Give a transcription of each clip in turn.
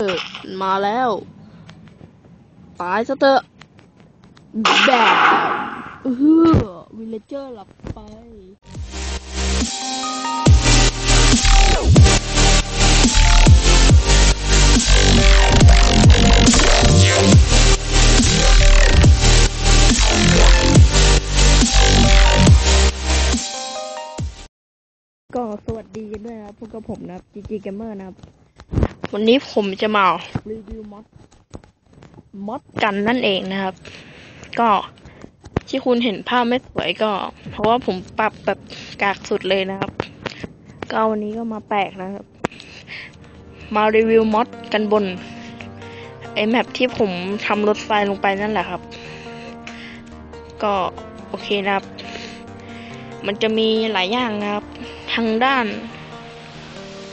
เออมาแล้ว ตายซะเถอะแบบเออวิลเลเจอร์หลับไปก็สวัสดีกันด้วยนะครับพวกกับผมนะครับ GG Gamer นะครับ วันนี้ผมจะมารีวิวมอดมอดกันนั่นเองนะครับ ก็ที่คุณเห็นภาพไม่สวยก็ เพราะว่าผมปรับแบบกากสุดเลยนะครับ ก็วันนี้ก็มาแปลกนะครับ มารีวิวมอดกันบนไอแมปที่ผมทำรถไฟลงไปนั่นแหละครับ ก็โอเคนะครับ มันจะมีหลายอย่างนะครับ ทางด้าน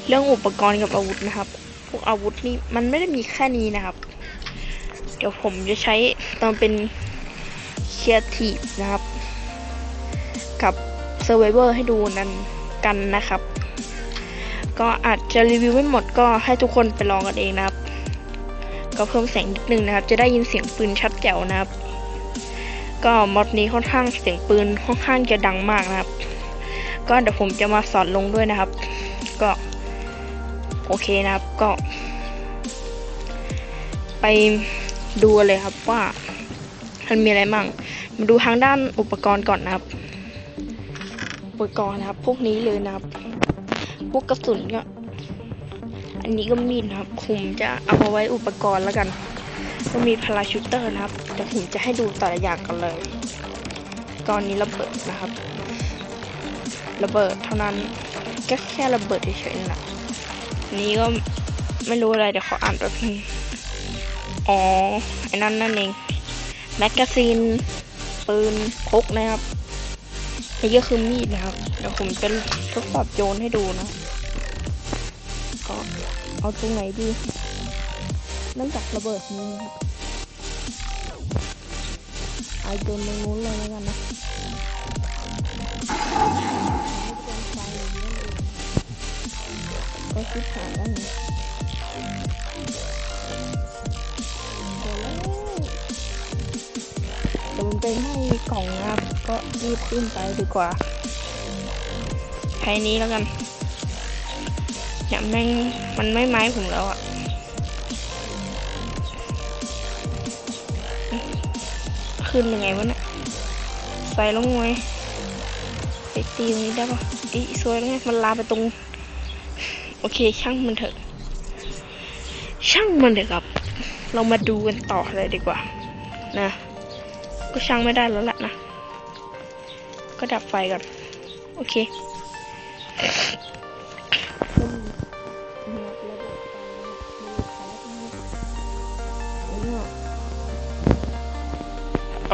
เรื่องอุปกรณ์กับอาวุธนะครับ พวกอาวุธนี่มันไม่ได้มีแค่นี้นะครับ เดี๋ยวผมจะใช้ตอนเป็นเคียทีนะครับ กับเซอร์ไวเวอร์ให้ดูนั้นกันนะครับ ก็อาจจะรีวิวไม่หมดก็ให้ทุกคนไปลองกันเองนะครับ ก็เพิ่มเสียงนิดนึงนะครับ จะได้ยินเสียงปืนชัดแจ๋วนะครับ ก็มอดนี้ค่อนข้างเสียงปืนค่อนข้างจะดังมากนะครับ ก็เดี๋ยวผมจะมาสอนลงด้วยนะครับ ก็ โอเคนะครับก็ ไปดูเลยครับว่ามันมีอะไรมั่งมาดูทางด้านอุปกรณ์ก่อนนะครับ อุปกรณ์นะครับ พวกนี้เลยนะครับ พวกกระสุนก็ อันนี้ก็มีดนะครับผมจะเอามาไว้อุปกรณ์แล้วกัน ก็มีพาราชูเตอร์นะครับเดี๋ยวผมจะให้ดูแต่ละอย่างกันเลยก่อนนี้ระเบิดนะครับ ระเบิดเท่านั้นก็แค่ระเบิดเฉยๆนั่ะ นี้ก็ไม่รู้อะไรเดี๋ยวเขาอ่านแป๊บนึงอ๋อไอ้นั่นนั่นเองแมกกาซีนปืนพกนะครับนี่ก็คือมีดนะครับ เดี๋ยวผมจะทดสอบโยนให้ดูนะก็เอาตรงไหนดีเริ่มจากระเบิดนี้ครับเอาโยนตรงนู้นเลยแล้วกันนะ ก็คิดหาแล้วนี่เดี๋ยวมันไปให้กล่องนะครับ ก็รีบขึ้นไปดีกว่าใช้นี้แล้วกันอย่าแม่งมันไม่ไม้ผมแล้วอะขึ้นยังไงวะเนี่ยใส่ลงไว้ไปตีตรงนี้ได้ปะอีสวยแล้วไงมันลาไปตรง อเค ช่างมันเถอะ ช่างมันเถอะครับ เรามาดูกันต่อเลยดีกว่า นะ ก็ช่างไม่ได้แล้วแหละนะ ก็ดับไฟก่อน โอเค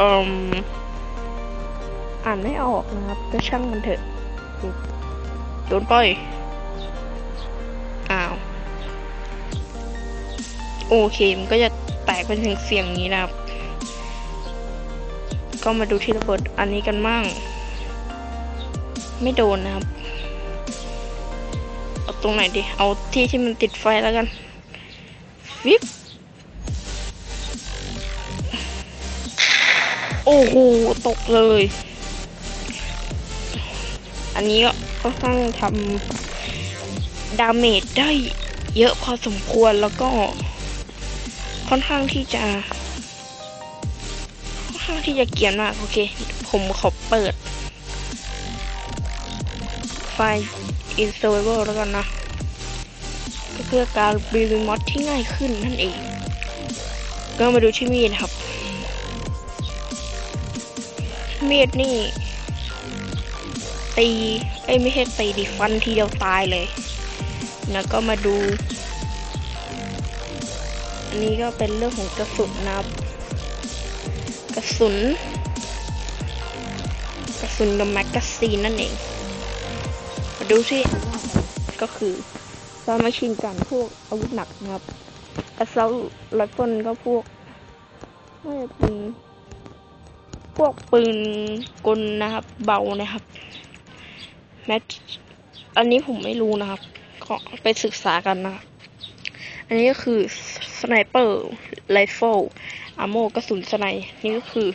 อืมอ่านไม่ออกนะครับ ก็ช่างมันเถอะโดนปล่อย อ้าว โอเค มันก็จะแตกเป็นเสียงๆอย่างนี้นะครับ ก็มาดูที่ระเบิดอันนี้กันมั่ง ไม่โดนนะครับ เอาตรงไหนดี เอาที่ที่มันติดไฟแล้วกัน วิบโอ้โห ตกเลย อันนี้ก็ค่อนข้างทำ ดาเมจได้เยอะพอสมควรแล้วก็ค่อนข้างที่จะค่อนข้างที่จะเกียนมากโอเค ผมขอเปิด ไฟล์ in survival แล้วกันนะก็เพื่อการรีวิวมอดที่ง่ายขึ้นนั่นเอง ก็มาดูที่มีดครับ มีดนี่ตี เอ้ยไม่ใช่ตีดิฟันทีเดียวตายเลย แล้วก็มาดู อันนี้ก็เป็นเรื่องของกระสุนนะครับ กระสุน กระสุนกับแมกกาซีนนั่นเอง มาดูที่ก็คือซามาชินกันพวกอาวุธหนักนะครับแอสเซลไรเฟิลก็พวกน่าจะเป็นพวกปืนกลนะครับ เบานะครับแมทอันนี้ผมไม่รู้นะครับ ก็ไปศึกษากันนะอันนี้ก็คือสไนเปอร์ไรเฟิลอาโมกระสุนสไนนี่ก็คือ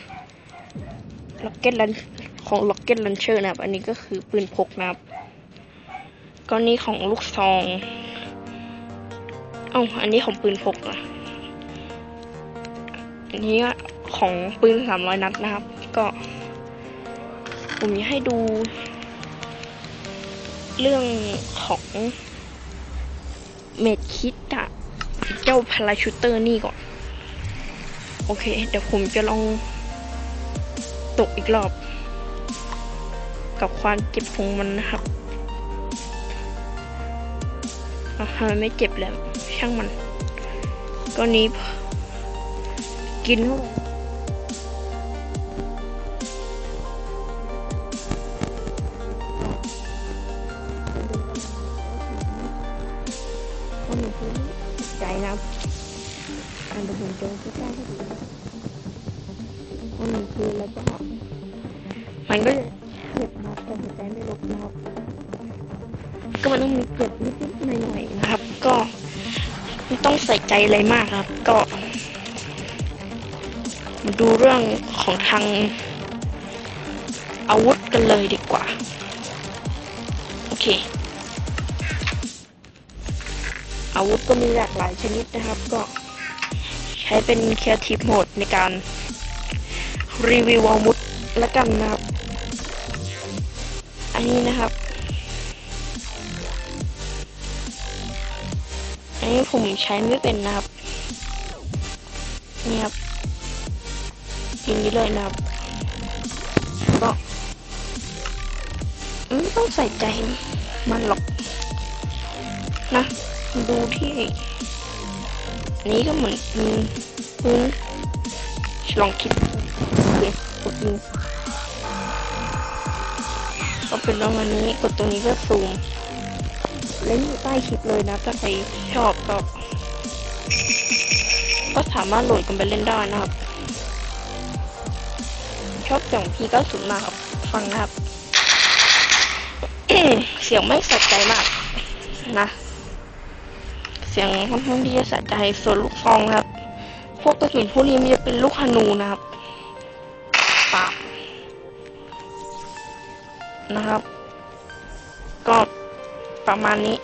ล็อกเก็ตลันของล็อกเก็ตลันเชอร์นะครับ อันนี้ก็คือปืนพกนะครับก็นี้ของลูกซองเอ้าอันนี้ของปืนพกนะอันนี้ของปืนสามร้อยนัดนะครับ ก็ ผมจะให้ดู เรื่องของ เมดคิดอะเจ้าพาราชูเตอร์นี่ก่อน โอเค เดี๋ยวผมจะลองตกอีกรอบ กับความเจ็บของมันนะครับอะทำไมไม่เจ็บแล้ว ช่างมัน ก็นี้กินเข้าไป นเดยวผมเจอใกล้ๆให้ดูก็มีพื้นแล้วก็มันก็จะเจ็บนะครับแต่หัวใจไม่ลุกนะครับ ก็มันต้องมีเจ็บนิดๆหน่อยๆนะครับ ก็ไม่ต้องใส่ใจอะไรมากครับ ก็มาดูเรื่องของทางอาวุธกันเลยดีกว่า โอเค อาวุธก็มีหลากหลายชนิดนะครับ ก็ ช้เป็น Creative Mode ในการรีวิววอาวุธแล้วกันนะครับ อันนี้นะครับ อันนี้ผมใช้ไม่เป็นนะครับ นี่ครับอย่างนี้เลยนะครับก็ไม่ต้องใส่ใจมันหรอกนะ ดูที่ นี้ก็เหมือนปืนปืนลองคิดเดี๋ยวกดดูก็เป็นประมาณนี้กดตรงนี้ก็ซูมเล่นอยู่ใต้คลิปเลยนะถ้าใครชอบก็ ก็สามารถโหลดกันไปเล่นได้นะครับ ชอบเสียงพีก็สุดมากครับ ฟังนะครับ เสียงไม่สะใจมากนะ เสียงค่อนข้างที่จะสะใจส่วนลูกฟองครับ พวกกระสุนพวกนี้มันจะเป็นลูกฮนูนะครับปากนะครับ ก็ประมาณนี้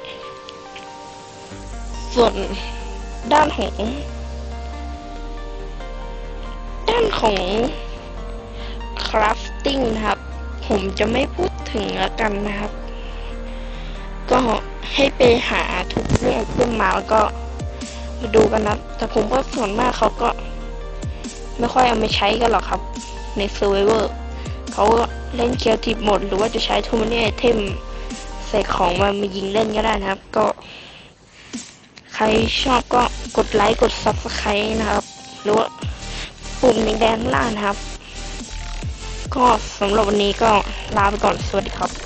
ส่วนด้านของ ด้านของ crafting นะครับ ผมจะไม่พูดถึงแล้วกันนะครับ ก็ให้ไปหาทุกเรื่องขึ้นมาแล้วก็มาดูกันนะแต่ผมว่าส่วนมากเขาก็ ไม่ค่อยเอามาใช้กันหรอกครับ ใน Survivor เขาเล่น Creative Mode หรือว่าจะใช้ Too Many Item ใส่ของมามายิงเล่นก็ได้นะครับ ก็ ใครชอบก็กดไลค์กด Subscribe นะครับ หรือว่าปุ่มแดงๆข้างล่างนะครับ ก็สำหรับวันนี้ก็ลาไปก่อนสวัสดีครับ